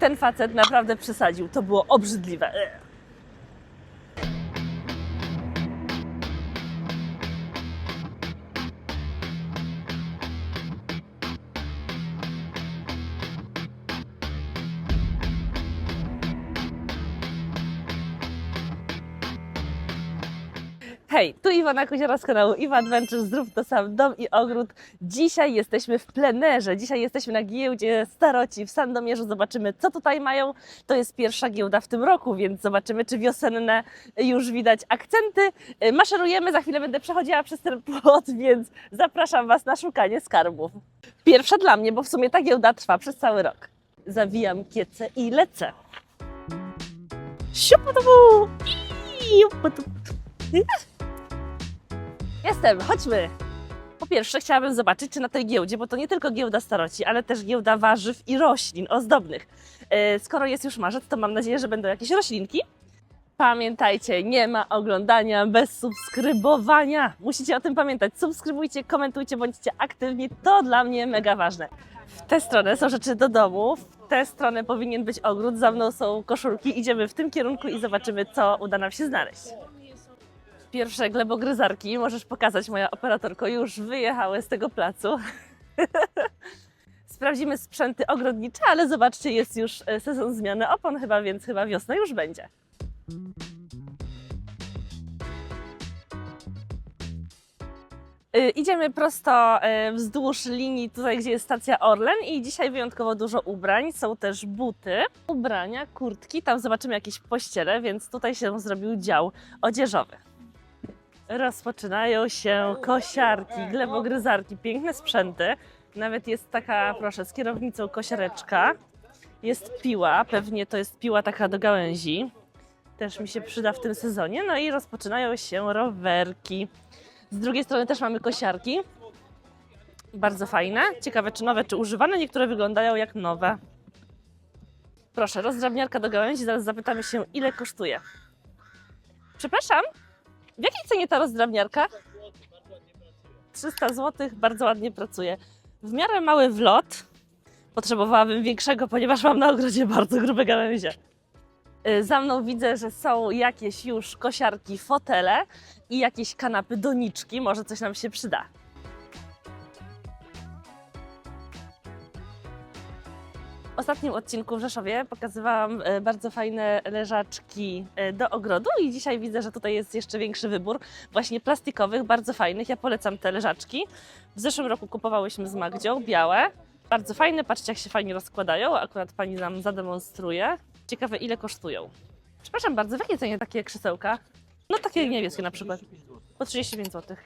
Ten facet naprawdę przesadził. To było obrzydliwe. Hej, tu Iwona Koziora z kanału Iwa Adventure, Zdrów to sam dom i ogród. Dzisiaj jesteśmy w plenerze, dzisiaj jesteśmy na giełdzie Staroci w Sandomierzu. Zobaczymy, co tutaj mają. To jest pierwsza giełda w tym roku, więc zobaczymy, czy wiosenne już widać akcenty. Y, Maszerujemy, za chwilę będę przechodziła przez ten płot, więc zapraszam Was na szukanie skarbów. Pierwsza dla mnie, bo w sumie ta giełda trwa przez cały rok. Zawijam kiece i lecę. Siuputubu! Ii, juputubu. Jestem, chodźmy. Po pierwsze, chciałabym zobaczyć, czy na tej giełdzie, bo to nie tylko giełda staroci, ale też giełda warzyw i roślin ozdobnych. E, Skoro jest już marzec, to mam nadzieję, że będą jakieś roślinki. Pamiętajcie, nie ma oglądania bez subskrybowania. Musicie o tym pamiętać. Subskrybujcie, komentujcie, bądźcie aktywni. To dla mnie mega ważne. W tę stronę są rzeczy do domu, w tę stronę powinien być ogród, za mną są koszulki. Idziemy w tym kierunku i zobaczymy, co uda nam się znaleźć pierwsze glebogryzarki, możesz pokazać, moja operatorko, już wyjechały z tego placu. Sprawdzimy sprzęty ogrodnicze, ale zobaczcie, jest już e, sezon zmiany opon chyba, więc chyba wiosna już będzie. Y, Idziemy prosto e, wzdłuż linii tutaj, gdzie jest stacja Orlen i dzisiaj wyjątkowo dużo ubrań. Są też buty, ubrania, kurtki. Tam zobaczymy jakieś pościele, więc tutaj się zrobił dział odzieżowy. Rozpoczynają się kosiarki, glebogryzarki, piękne sprzęty. Nawet jest taka, proszę, z kierownicą kosiareczka. Jest piła, pewnie to jest piła taka do gałęzi. Też mi się przyda w tym sezonie. No i rozpoczynają się rowerki. Z drugiej strony też mamy kosiarki. Bardzo fajne. Ciekawe, czy nowe, czy używane. Niektóre wyglądają jak nowe. Proszę, rozdrabniarka do gałęzi. Zaraz zapytamy się, ile kosztuje. Przepraszam, w jakiej cenie ta rozdrabniarka? 300 zł, bardzo ładnie pracuje. W miarę mały wlot. Potrzebowałabym większego, ponieważ mam na ogrodzie bardzo grube gałęzie. Y, Za mną widzę, że są jakieś już kosiarki, fotele i jakieś kanapy, doniczki. Może coś nam się przyda. Ostatnim odcinku w Rzeszowie pokazywałam e, bardzo fajne leżaczki e, do ogrodu i dzisiaj widzę, że tutaj jest jeszcze większy wybór właśnie plastikowych, bardzo fajnych. Ja polecam te leżaczki. W zeszłym roku kupowałyśmy z Magdzią białe. Bardzo fajne, patrzcie jak się fajnie rozkładają. Akurat pani nam zademonstruje. Ciekawe ile kosztują. Przepraszam bardzo, w jakiej cenie takie krzesełka? No takie niebieskie na przykład. Po 35 zł.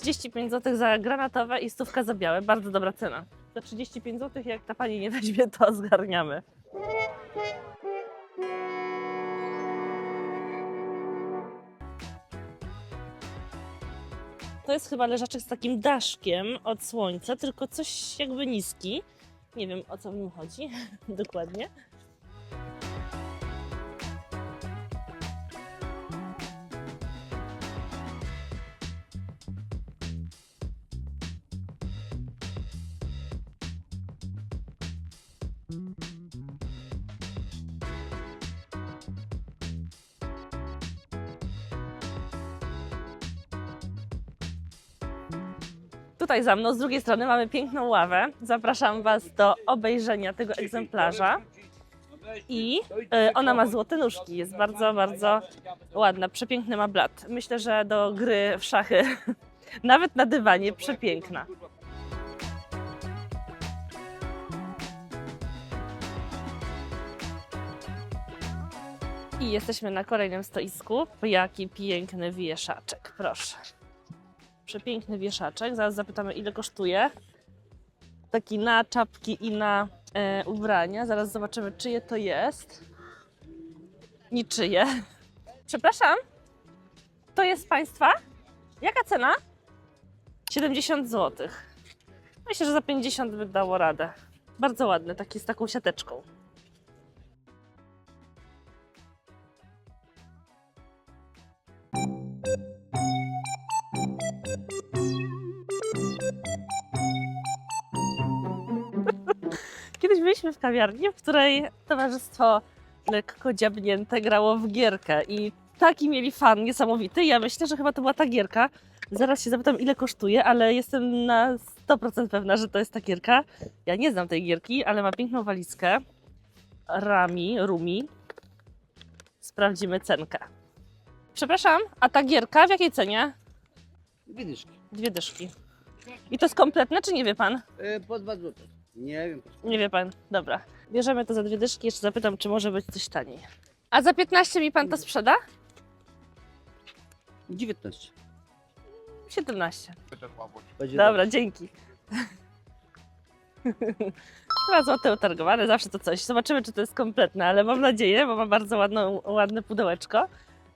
35 zł za granatowe i stówka za białe. Bardzo dobra cena. Za 35 zł, jak ta pani nie weźmie, to zgarniamy. To jest chyba leżaczek z takim daszkiem od słońca, tylko coś jakby niski. Nie wiem o co w nim chodzi dokładnie. Tutaj za mną, z drugiej strony mamy piękną ławę. Zapraszam Was do obejrzenia tego egzemplarza. I y, ona ma złote nóżki, jest bardzo, bardzo ładna, przepiękny ma blat. Myślę, że do gry w szachy, nawet na dywanie, przepiękna. I jesteśmy na kolejnym stoisku. Jaki piękny wieszaczek, proszę. Przepiękny wieszaczek. Zaraz zapytamy, ile kosztuje. Taki na czapki i na e, ubrania. Zaraz zobaczymy, czyje to jest. Niczyje. Przepraszam, to jest Państwa? Jaka cena? 70 zł. Myślę, że za 50 by dało radę. Bardzo ładny, taki z taką siateczką. Byliśmy w kawiarni, w której towarzystwo lekko dziabnięte grało w gierkę i taki mieli fan niesamowity. Ja myślę, że chyba to była ta gierka. Zaraz się zapytam, ile kosztuje, ale jestem na 100% pewna, że to jest ta gierka. Ja nie znam tej gierki, ale ma piękną walizkę. Rami, Rumi. Sprawdzimy cenkę. Przepraszam, a ta gierka w jakiej cenie? Dwie dyszki. Dwie dyszki. I to jest kompletne, czy nie wie pan? E, po dwa złote. Nie wiem. Nie wie pan. Dobra. Bierzemy to za dwie dyszki. Jeszcze zapytam, czy może być coś taniej. A za 15 mi pan to sprzeda? 19. 17. Będzie Dobra, dzięki. Dwa złote utargowane, zawsze to coś. Zobaczymy, czy to jest kompletne, ale mam nadzieję, bo ma bardzo ładną, ładne pudełeczko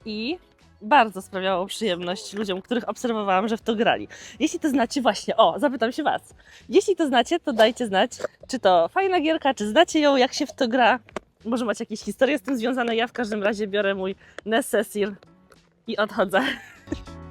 i bardzo sprawiało przyjemność ludziom, których obserwowałam, że w to grali. Jeśli to znacie właśnie, o, zapytam się Was. Jeśli to znacie, to dajcie znać, czy to fajna gierka, czy znacie ją, jak się w to gra. Może macie jakieś historie z tym związane. Ja w każdym razie biorę mój Necessir i odchodzę.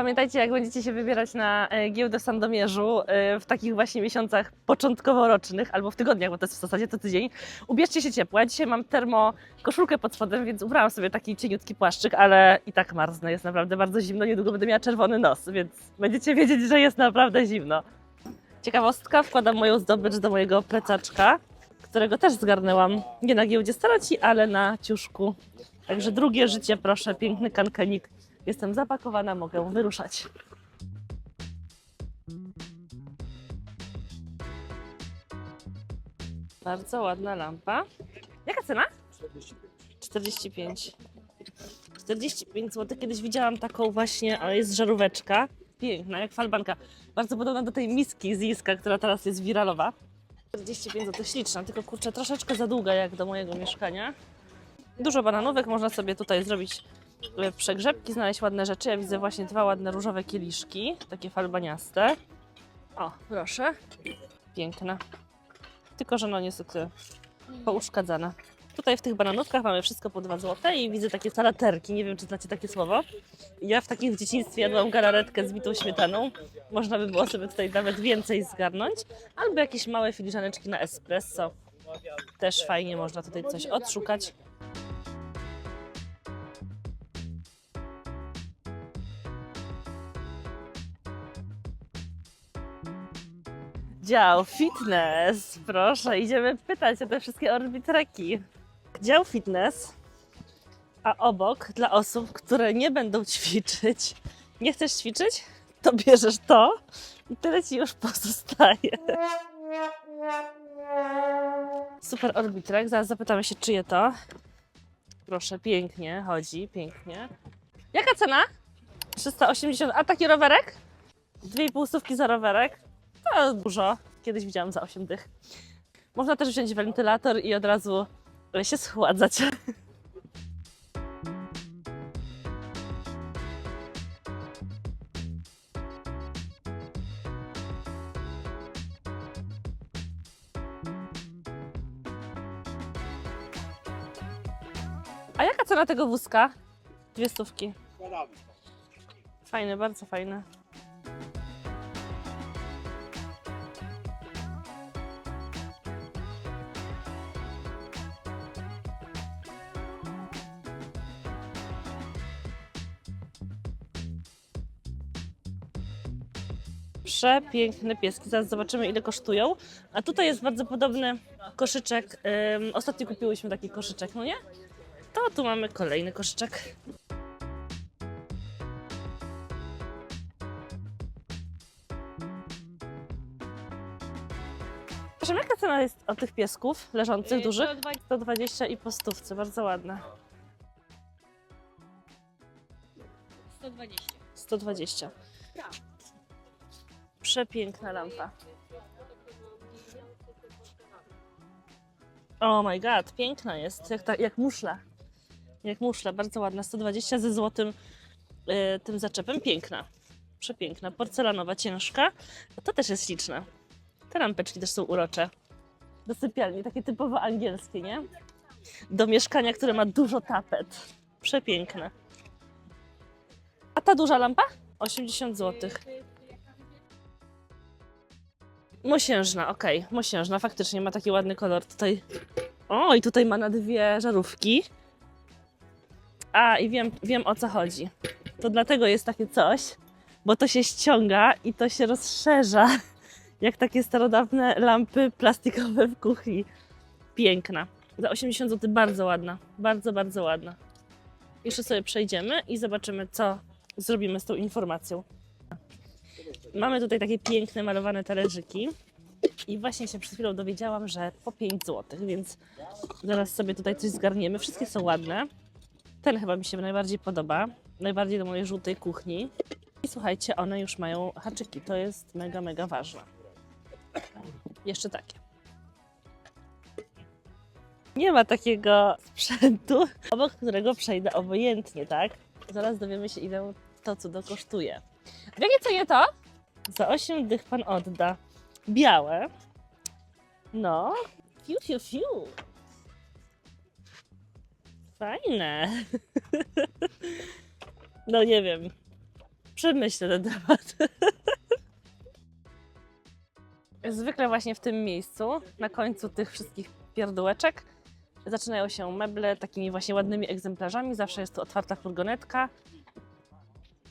Pamiętajcie, jak będziecie się wybierać na e, giełdę w Sandomierzu e, w takich właśnie miesiącach początkowo-rocznych, albo w tygodniach, bo to jest w zasadzie to tydzień, ubierzcie się ciepło. Ja dzisiaj mam termo koszulkę pod spodem, więc ubrałam sobie taki cieniutki płaszczyk, ale i tak marznę, jest naprawdę bardzo zimno, niedługo będę miała czerwony nos, więc będziecie wiedzieć, że jest naprawdę zimno. Ciekawostka, wkładam moją zdobycz do mojego plecaczka, którego też zgarnęłam nie na giełdzie staroci, ale na ciuszku. Także drugie życie, proszę, piękny kankanik. Jestem zapakowana, mogę wyruszać. Bardzo ładna lampa. Jaka cena? 45. 45 zł. Kiedyś widziałam taką właśnie, ale jest żaróweczka. Piękna, jak falbanka. Bardzo podobna do tej miski z Iska, która teraz jest wiralowa. 45 zł, śliczna, tylko kurczę, troszeczkę za długa jak do mojego mieszkania. Dużo bananówek, można sobie tutaj zrobić e, przegrzebki, znaleźć ładne rzeczy. Ja widzę właśnie dwa ładne różowe kieliszki, takie falbaniaste. O, proszę. Piękne. Tylko, że no niestety pouszkadzane. Tutaj w tych bananówkach mamy wszystko po 2 zł i widzę takie salaterki, nie wiem czy znacie takie słowo. Ja w takich w dzieciństwie jadłam galaretkę z bitą śmietaną. Można by było sobie tutaj nawet więcej zgarnąć. Albo jakieś małe filiżaneczki na espresso. Też fajnie można tutaj coś odszukać. Dział fitness. Proszę, idziemy pytać o te wszystkie orbitreki. Dział fitness, a obok dla osób, które nie będą ćwiczyć. Nie chcesz ćwiczyć? To bierzesz to i tyle ci już pozostaje. Super orbitrek. Zaraz zapytamy się, czyje to. Proszę, pięknie chodzi, pięknie. Jaka cena? 380. A taki rowerek? Dwie i pół stówki za rowerek. To dużo. Kiedyś widziałam za 8 dych. Można też wziąć wentylator i od razu się schładzać. A jaka cena tego wózka? Dwie stówki. Fajne, bardzo fajne. Przepiękne pieski. Zaraz zobaczymy, ile kosztują. A tutaj jest bardzo podobny koszyczek. Ym, ostatnio kupiłyśmy taki koszyczek, no nie? To tu mamy kolejny koszyczek. Proszę, jaka cena jest od tych piesków leżących, dużych? 120 i po stówce, bardzo ładne. 120. 120. Przepiękna lampa. Oh my god, piękna jest, jak, ta, jak muszla. Jak muszla, bardzo ładna. 120 ze złotym y, tym zaczepem. Piękna. Przepiękna. Porcelanowa, ciężka. To też jest śliczne. Te lampeczki też są urocze. Do sypialni, takie typowo angielskie, nie? Do mieszkania, które ma dużo tapet. Przepiękne. A ta duża lampa? 80 zł. Mosiężna, okej, mosiężna, faktycznie ma taki ładny kolor tutaj. O, i tutaj ma na dwie żarówki. A, i wiem, wiem o co chodzi. To dlatego jest takie coś, bo to się ściąga i to się rozszerza, jak takie starodawne lampy plastikowe w kuchni. Piękna. Za 80 zł bardzo ładna, bardzo, bardzo ładna. Jeszcze sobie przejdziemy i zobaczymy, co zrobimy z tą informacją. Mamy tutaj takie piękne, malowane talerzyki. I właśnie się przed chwilą dowiedziałam, że po 5 zł, więc zaraz sobie tutaj coś zgarniemy. Wszystkie są ładne. Ten chyba mi się najbardziej podoba. Najbardziej do mojej żółtej kuchni. I słuchajcie, one już mają haczyki. To jest mega, mega ważne. Jeszcze takie. Nie ma takiego sprzętu, obok którego przejdę obojętnie, tak? Zaraz dowiemy się, ile to cudo kosztuje. W jakiej cenie to? Za 8 dych pan odda. Białe. No. Fiu, fiu, fiu. Fajne. No nie wiem. Przemyślę ten temat. Zwykle właśnie w tym miejscu, na końcu tych wszystkich pierdółeczek, zaczynają się meble takimi właśnie ładnymi egzemplarzami. Zawsze jest tu otwarta furgonetka.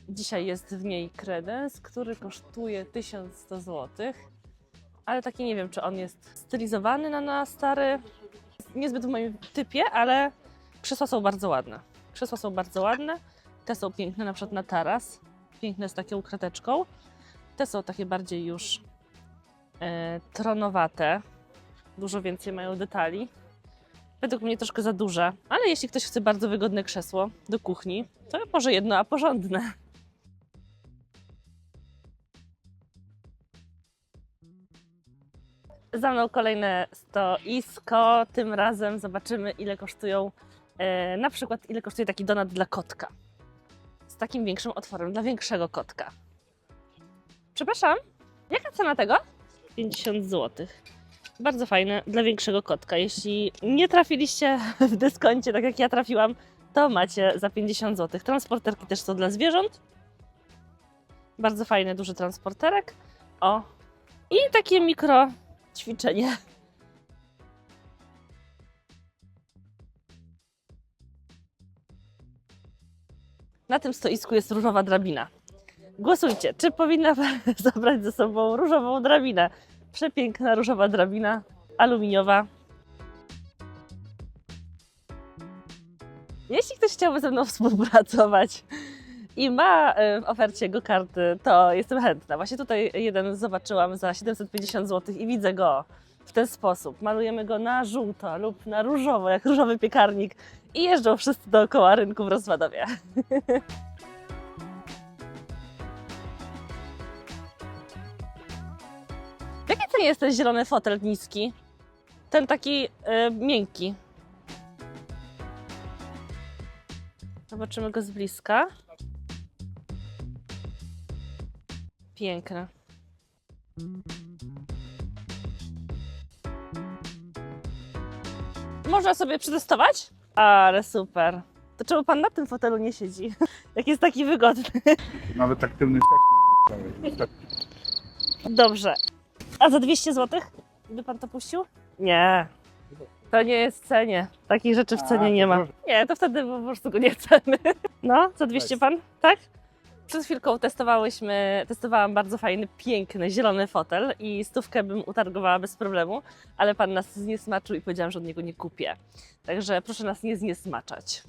Dzisiaj jest w niej kredens, który kosztuje 1100 zł. Ale taki nie wiem, czy on jest stylizowany na, na stary. Niezbyt w moim typie, ale krzesła są bardzo ładne. Krzesła są bardzo ładne. Te są piękne, na przykład na taras. Piękne z taką krateczką. Te są takie bardziej już e, tronowate. Dużo więcej mają detali. Według mnie troszkę za duże, ale jeśli ktoś chce bardzo wygodne krzesło do kuchni, to może jedno, a porządne. Za mną kolejne stoisko. Tym razem zobaczymy, ile kosztują, e, na przykład, ile kosztuje taki donat dla kotka. Z takim większym otworem, dla większego kotka. Przepraszam, jaka cena tego? 50 zł. Bardzo fajne dla większego kotka. Jeśli nie trafiliście w dyskoncie, tak jak ja trafiłam, to macie za 50 zł. Transporterki też są dla zwierząt. Bardzo fajny, duży transporterek. O, i takie mikro ćwiczenie. Na tym stoisku jest różowa drabina. Głosujcie, czy powinna zabrać ze sobą różową drabinę? Przepiękna różowa drabina aluminiowa. Jeśli ktoś chciałby ze mną współpracować i ma e, w ofercie go karty, to jestem chętna. Właśnie tutaj jeden zobaczyłam za 750 zł i widzę go w ten sposób. Malujemy go na żółto lub na różowo, jak różowy piekarnik i jeżdżą wszyscy dookoła rynku w Rozwadowie. W jakiej cenie jest ten zielony fotel niski? Ten taki e, miękki. Zobaczymy go z bliska. Piękne. Można sobie przetestować? Ale super. To czemu pan na tym fotelu nie siedzi? Jak jest taki wygodny. Nawet aktywny seks. Dobrze. A za 200 zł? By pan to puścił? Nie. To nie jest w cenie. Takich rzeczy w cenie nie ma. Nie, to wtedy po prostu go nie chcemy. No, za 200 pan? Tak? Przed chwilką testowałyśmy, testowałam bardzo fajny, piękny, zielony fotel i stówkę bym utargowała bez problemu, ale pan nas zniesmaczył i powiedziałam, że od niego nie kupię. Także proszę nas nie zniesmaczać.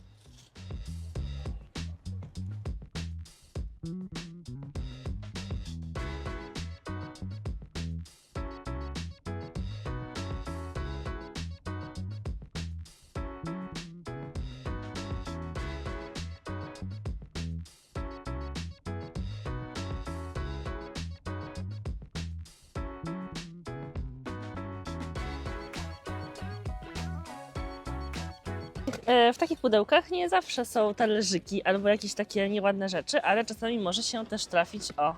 W takich pudełkach nie zawsze są talerzyki albo jakieś takie nieładne rzeczy, ale czasami może się też trafić, o,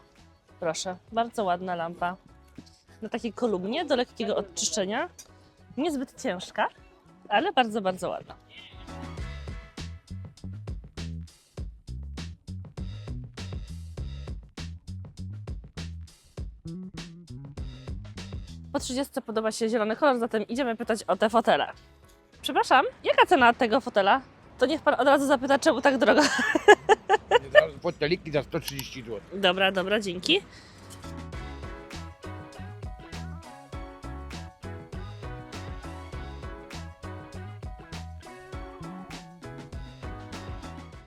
proszę, bardzo ładna lampa na takiej kolumnie do lekkiego odczyszczenia. Niezbyt ciężka, ale bardzo, bardzo ładna. Po 30 podoba się zielony kolor, zatem idziemy pytać o te fotele. Przepraszam, jaka cena tego fotela? To niech pan od razu zapyta, czemu tak drogo. Foteliki za 130 zł. Dobra, dobra, dzięki.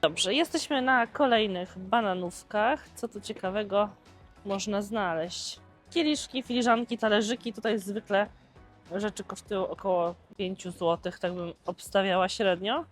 Dobrze, jesteśmy na kolejnych bananówkach. Co tu ciekawego można znaleźć? Kieliszki, filiżanki, talerzyki. Tutaj zwykle rzeczy kosztują około 5 zł, tak bym obstawiała średnio.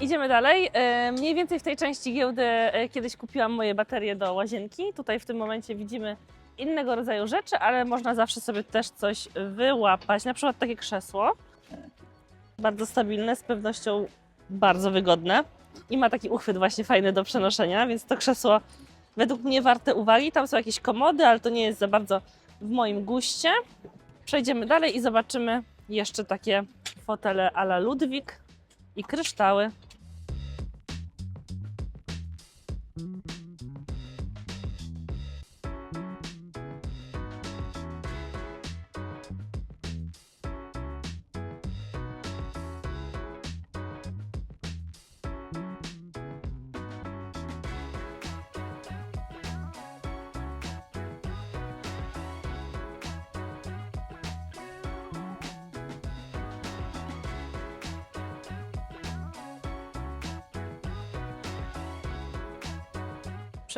Idziemy dalej. E, Mniej więcej w tej części giełdy e, kiedyś kupiłam moje baterie do łazienki. Tutaj w tym momencie widzimy innego rodzaju rzeczy, ale można zawsze sobie też coś wyłapać. Na przykład takie krzesło. Bardzo stabilne, z pewnością bardzo wygodne. I ma taki uchwyt właśnie fajny do przenoszenia, więc to krzesło według mnie warte uwagi. Tam są jakieś komody, ale to nie jest za bardzo w moim guście. Przejdziemy dalej i zobaczymy jeszcze takie fotele a la Ludwik i kryształy.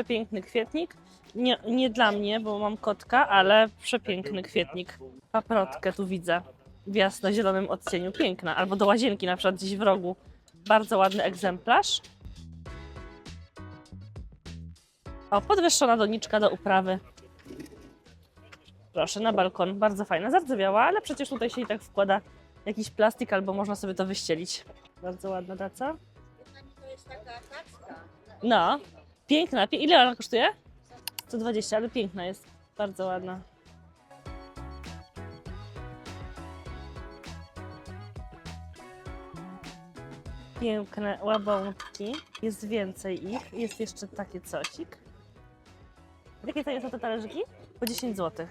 Przepiękny kwietnik. Nie, nie dla mnie, bo mam kotka, ale przepiękny kwietnik. Paprotkę tu widzę w jasno-zielonym odcieniu. Piękna. Albo do łazienki na przykład gdzieś w rogu. Bardzo ładny egzemplarz. O, podwyższona doniczka do uprawy. Proszę, na balkon. Bardzo fajna. Zardzewiała, ale przecież tutaj się i tak wkłada jakiś plastik, albo można sobie to wyścielić. Bardzo ładna taca. No, piękna. Ile ona kosztuje? 120, ale piękna jest. Bardzo ładna. Piękne łabątki. Jest więcej ich. Jest jeszcze takie cosik. Jakie to są te talerzyki? Po 10 zł.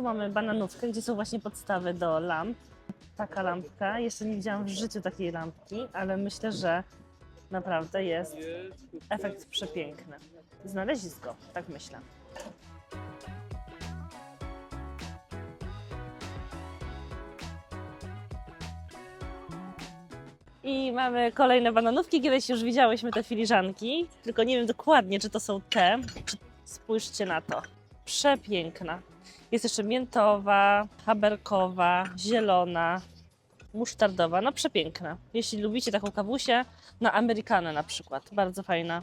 Tu mamy bananówkę, gdzie są właśnie podstawy do lamp. Taka lampka. Jeszcze nie widziałam w życiu takiej lampki, ale myślę, że naprawdę jest efekt przepiękny. Znalezisko, tak myślę. I mamy kolejne bananówki. Kiedyś już widziałyśmy te filiżanki, tylko nie wiem dokładnie, czy to są te. Spójrzcie na to. Przepiękna. Jest jeszcze miętowa, haberkowa, zielona, musztardowa. No przepiękna. Jeśli lubicie taką kawusię, na Amerykanę na przykład. Bardzo fajna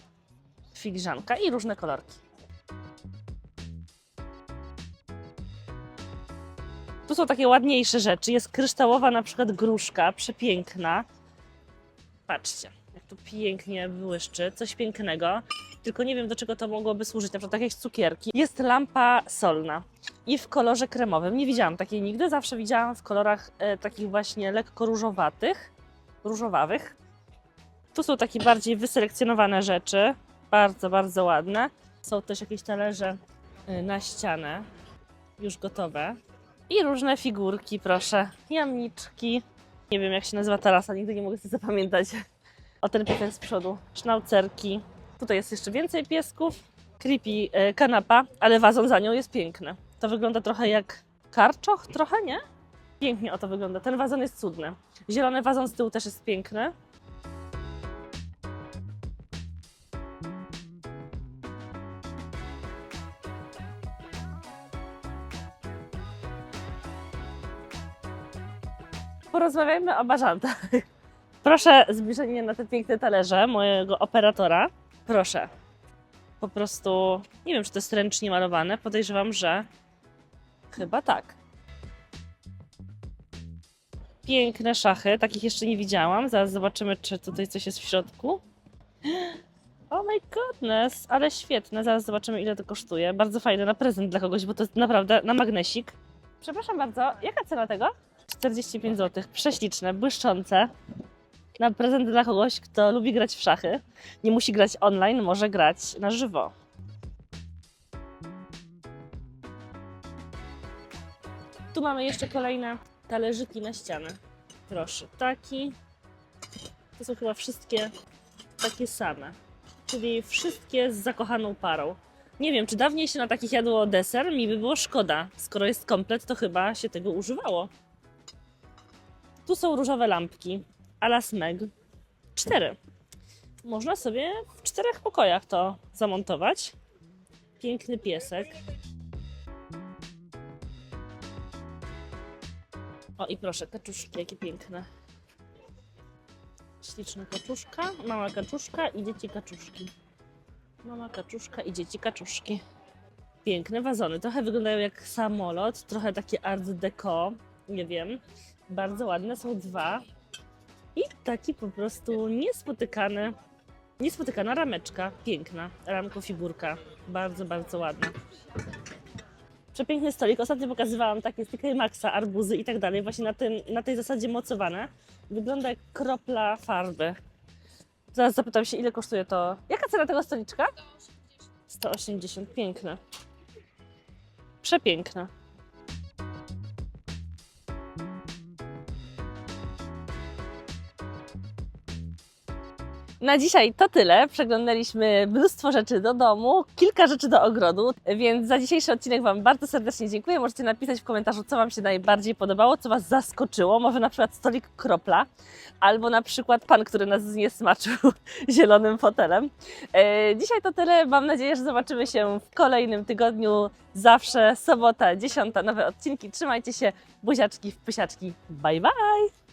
filiżanka i różne kolorki. Tu są takie ładniejsze rzeczy. Jest kryształowa na przykład gruszka, przepiękna. Patrzcie, jak tu pięknie błyszczy, coś pięknego. Tylko nie wiem, do czego to mogłoby służyć, na przykład takie cukierki. Jest lampa solna i w kolorze kremowym. Nie widziałam takiej nigdy, zawsze widziałam w kolorach e, takich właśnie lekko różowatych, różowawych. Tu są takie bardziej wyselekcjonowane rzeczy, bardzo, bardzo ładne. Są też jakieś talerze e, na ścianę, już gotowe. I różne figurki, proszę, jamniczki. Nie wiem, jak się nazywa ta rasa, nigdy nie mogę sobie zapamiętać. O ten piesek z przodu, sznaucerki. Tutaj jest jeszcze więcej piesków. Creepy e, kanapa, ale wazon za nią jest piękny. To wygląda trochę jak karczoch, trochę, nie? Pięknie o to wygląda. Ten wazon jest cudny. Zielony wazon z tyłu też jest piękny. Porozmawiajmy o bażantach. Proszę zbliżenie na te piękne talerze mojego operatora. Proszę. Po prostu, nie wiem, czy to jest ręcznie malowane. Podejrzewam, że chyba tak. Piękne szachy, takich jeszcze nie widziałam. Zaraz zobaczymy, czy tutaj coś jest w środku. Oh my goodness, ale świetne. Zaraz zobaczymy, ile to kosztuje. Bardzo fajne na prezent dla kogoś, bo to jest naprawdę na magnesik. Przepraszam bardzo, jaka cena tego? 45 zł. Prześliczne, błyszczące. Na prezent dla kogoś, kto lubi grać w szachy. Nie musi grać online, może grać na żywo. Tu mamy jeszcze kolejne talerzyki na ścianę. Proszę, taki. To są chyba wszystkie takie same. Czyli wszystkie z zakochaną parą. Nie wiem, czy dawniej się na takich jadło deser, mi by było szkoda. Skoro jest komplet, to chyba się tego używało. Tu są różowe lampki, ala smeg. Cztery. Można sobie w czterech pokojach to zamontować. Piękny piesek. O i proszę, kaczuszki, jakie piękne. Śliczna kaczuszka, mała kaczuszka i dzieci kaczuszki. Mama kaczuszka i dzieci kaczuszki. Piękne wazony, trochę wyglądają jak samolot, trochę takie art deco, nie wiem. Bardzo ładne, są dwa. I taki po prostu niespotykany, niespotykana rameczka, piękna, ramko figurka, bardzo, bardzo ładna. Przepiękny stolik. Ostatnio pokazywałam takie z Maxa, arbuzy i tak dalej, właśnie na, tym, na tej zasadzie mocowane. Wygląda jak kropla farby. Zaraz zapytam się, ile kosztuje to. Jaka cena tego stoliczka? 180. Piękne. Przepiękne. Na dzisiaj to tyle. Przeglądaliśmy mnóstwo rzeczy do domu, kilka rzeczy do ogrodu, więc za dzisiejszy odcinek Wam bardzo serdecznie dziękuję. Możecie napisać w komentarzu, co Wam się najbardziej podobało, co Was zaskoczyło. Może na przykład stolik kropla, albo na przykład pan, który nas zniesmaczył zielonym fotelem. E, Dzisiaj to tyle. Mam nadzieję, że zobaczymy się w kolejnym tygodniu. Zawsze sobota, 10, nowe odcinki. Trzymajcie się, buziaczki w pysiaczki. Bye bye!